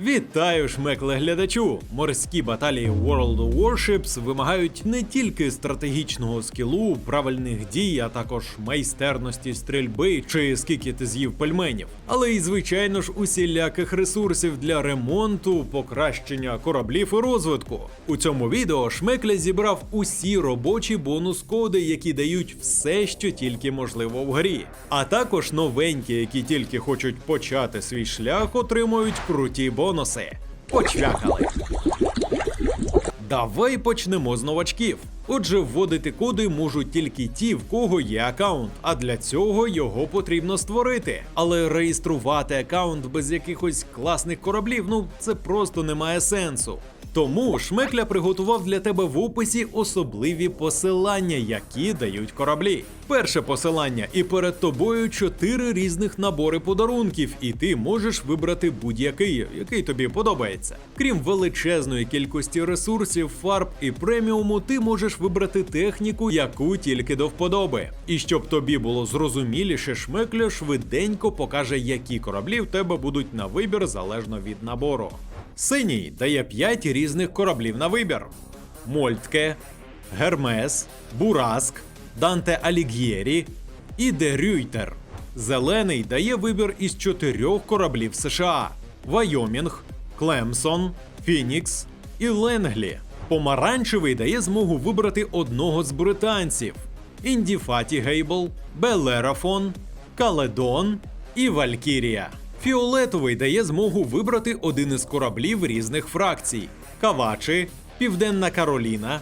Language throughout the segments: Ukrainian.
Вітаю, шмекле глядачу! Морські баталії World of Warships вимагають не тільки стратегічного скілу, правильних дій, а також майстерності стрільби чи скільки ти з'їв пельменів, але й звичайно ж усіляких ресурсів для ремонту, покращення кораблів і розвитку. У цьому відео Шмекля зібрав усі робочі бонус-коди, які дають все, що тільки можливо в грі. А також новенькі, які тільки хочуть почати свій шлях, отримують круті бонуси. Почвякали! Давай почнемо з новачків. Отже, вводити коди можуть тільки ті, в кого є аккаунт, а для цього його потрібно створити. Але реєструвати аккаунт без якихось класних кораблів, ну це просто не має сенсу. Тому Шмекля приготував для тебе в описі особливі посилання, які дають кораблі. Перше посилання, і перед тобою чотири різних набори подарунків, і ти можеш вибрати будь-який, який тобі подобається. Крім величезної кількості ресурсів, фарб і преміуму, ти можеш вибрати техніку, яку тільки до вподоби. І щоб тобі було зрозуміліше, Шмекля швиденько покаже, які кораблі в тебе будуть на вибір залежно від набору. Синій дає 5 різних кораблів на вибір: Мольтке, Гермес, Бураск, Данте Аліг'єрі і Де Рюйтер. Зелений дає вибір із чотирьох кораблів США: Вайомінг, Клемсон, Фінікс і Ленглі. Помаранчевий дає змогу вибрати одного з британців: Індіфаті Гейбл, Белерафон, Каледон і Валькірія. Фіолетовий дає змогу вибрати один із кораблів різних фракцій: Кавачі, Південна Кароліна,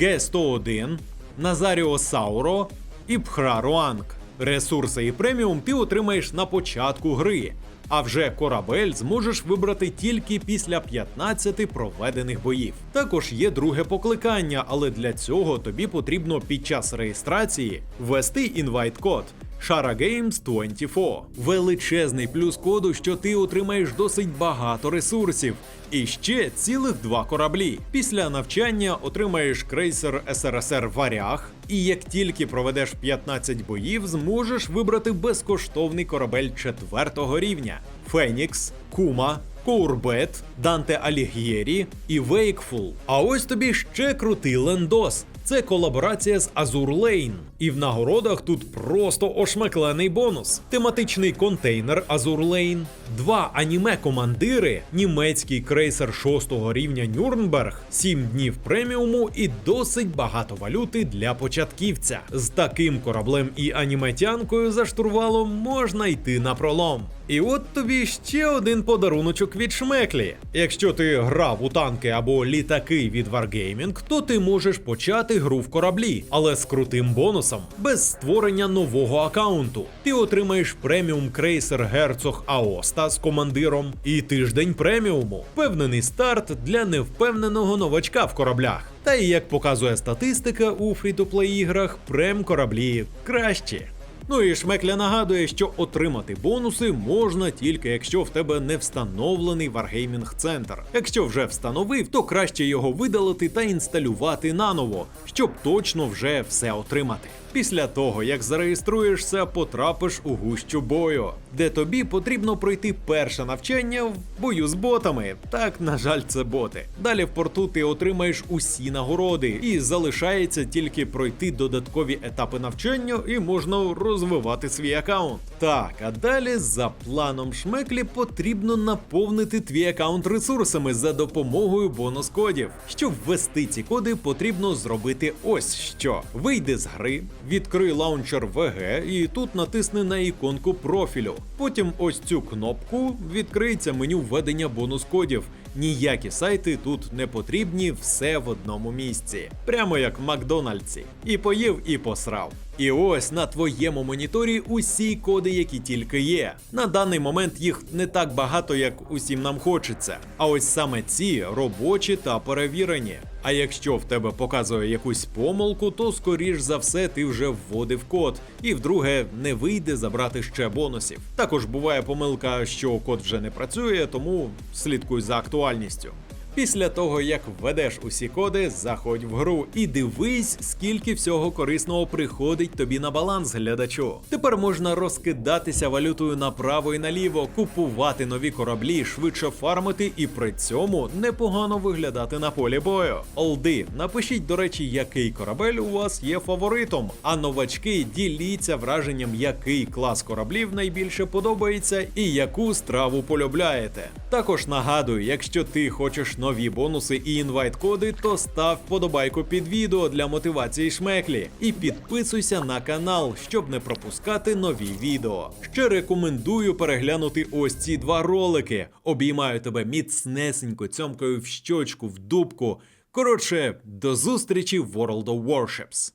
Г-101, Назаріо Сауро і Пхраруанг. Ресурси і преміум ти отримаєш на початку гри. А вже корабель зможеш вибрати тільки після 15 проведених боїв. Також є друге покликання, але для цього тобі потрібно під час реєстрації ввести інвайт-код Shara Games 24. Величезний плюс коду, що ти отримаєш досить багато ресурсів. І ще цілих два кораблі. Після навчання отримаєш крейсер СРСР Варяг, і як тільки проведеш 15 боїв, зможеш вибрати безкоштовний корабель четвертого рівня: Фенікс, Кума. Коурбет, Данте Аліг'єрі і Вейкфул. А ось тобі ще крутий лендос. Це колаборація з Azur Lane. І в нагородах тут просто ошмеклений бонус: тематичний контейнер Azur Lane, два аніме-командири, німецький крейсер 6 рівня Нюрнберг, 7 днів преміуму і досить багато валюти для початківця. З таким кораблем і аніметянкою за штурвалом можна йти на пролом. І от тобі ще один подаруночок від Шмеклі. Якщо ти грав у танки або літаки від Wargaming, то ти можеш почати гру в кораблі, але з крутим бонусом, без створення нового аккаунту. Ти отримаєш преміум крейсер Герцог Аоста з командиром і тиждень преміуму. Впевнений старт для невпевненого новачка в кораблях. Та і як показує статистика у фрі-то-плей іграх, прем кораблі кращі. Ну і Шмекля нагадує, що отримати бонуси можна тільки якщо в тебе не встановлений Wargaming центр. Якщо вже встановив, то краще його видалити та інсталювати наново, щоб точно вже все отримати. Після того, як зареєструєшся, потрапиш у гущу бою, де тобі потрібно пройти перше навчання в бою з ботами. Так, на жаль, це боти. Далі в порту ти отримаєш усі нагороди, і залишається тільки пройти додаткові етапи навчання, і можна розвивати свій аккаунт. Так, а далі за планом шмеклі потрібно наповнити твій аккаунт ресурсами за допомогою бонус-кодів. Щоб ввести ці коди, потрібно зробити ось що: вийди з гри, відкрий лаунчер VG і тут натисни на іконку профілю. Потім ось цю кнопку відкриється меню введення бонус-кодів. Ніякі сайти тут не потрібні, все в одному місці, прямо як в Макдональдсі. І поїв, і посрав. І ось на твоєму моніторі усі коди, які тільки є. На даний момент їх не так багато, як усім нам хочеться. А ось саме ці робочі та перевірені. А якщо в тебе показує якусь помилку, то скоріш за все ти вже вводив код, і вдруге не вийде забрати ще бонусів. Також буває помилка, що код вже не працює, тому слідкуй за актуальністю. Після того, як введеш усі коди, заходь в гру і дивись, скільки всього корисного приходить тобі на баланс глядачу. Тепер можна розкидатися валютою направо і наліво, купувати нові кораблі, швидше фармити і при цьому непогано виглядати на полі бою. Олди, напишіть, до речі, який корабель у вас є фаворитом. А новачки діліться враженням, який клас кораблів найбільше подобається і яку страву полюбляєте. Також нагадую, якщо ти хочеш нові бонуси і інвайт-коди, то став вподобайку під відео для мотивації шмеклі і підписуйся на канал, щоб не пропускати нові відео. Ще рекомендую переглянути ось ці два ролики. Обіймаю тебе міцнесенько, цьомкою в щочку, в дубку. Коротше, до зустрічі в World of Warships.